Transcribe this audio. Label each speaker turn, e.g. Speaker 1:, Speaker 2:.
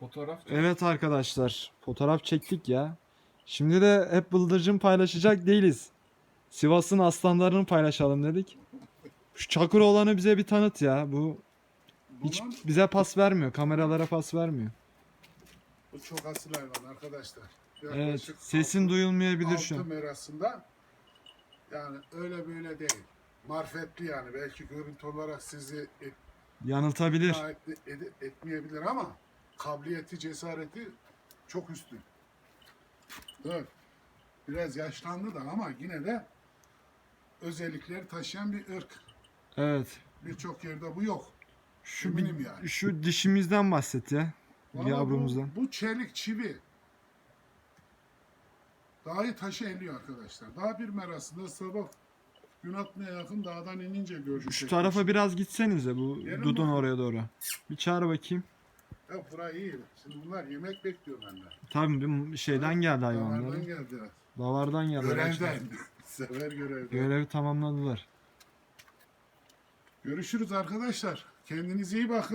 Speaker 1: Fotoğraf
Speaker 2: Evet arkadaşlar fotoğraf çektik ya. Şimdi de hep bıldırcın paylaşacak değiliz. Sivas'ın aslanlarını paylaşalım dedik. Şu çakır olanı bize bir tanıt ya. Bu hiç
Speaker 3: Bunun,
Speaker 2: bize pas vermiyor. Kameralara pas vermiyor.
Speaker 3: bu çok asil hayvan arkadaşlar.
Speaker 2: Evet.
Speaker 3: Yaklaşık
Speaker 2: Sesin
Speaker 3: altı-
Speaker 2: duyulmayabilir şu
Speaker 3: altı
Speaker 2: an.
Speaker 3: merasında yani öyle böyle değil. Marifetli yani. Belki görüntü olarak sizi
Speaker 2: Yanıltabilir.
Speaker 3: ikna et- ed- etmeyebilir ama kabiliyeti, cesareti çok üstün. Evet. Biraz yaşlandı da ama yine de özellikleri taşıyan bir ırk.
Speaker 2: Evet.
Speaker 3: Birçok yerde bu yok.
Speaker 2: Şu
Speaker 3: Eminim yani.
Speaker 2: şu dişimizden bahset ya.
Speaker 3: Valla
Speaker 2: Yavrumuzdan.
Speaker 3: Bu, bu çelik çivi. Dağı taşı eliyor arkadaşlar. Dağ bir merasında sabah gün atmaya yakın dağdan inince gördük.
Speaker 2: Şu tarafa biraz gitsenize bu
Speaker 3: Gelin
Speaker 2: Dudun oraya doğru. Bir çağır bakayım.
Speaker 3: Ya burayı iyi. Şimdi bunlar yemek bekliyor benden.
Speaker 2: Tabii bir şeyden geldi hayvanlar.
Speaker 3: geldiler.
Speaker 2: Davardan geldi.
Speaker 3: Görevden. Sever görevden.
Speaker 2: Görevi tamamladılar.
Speaker 3: Görüşürüz arkadaşlar. Kendinize iyi bakın.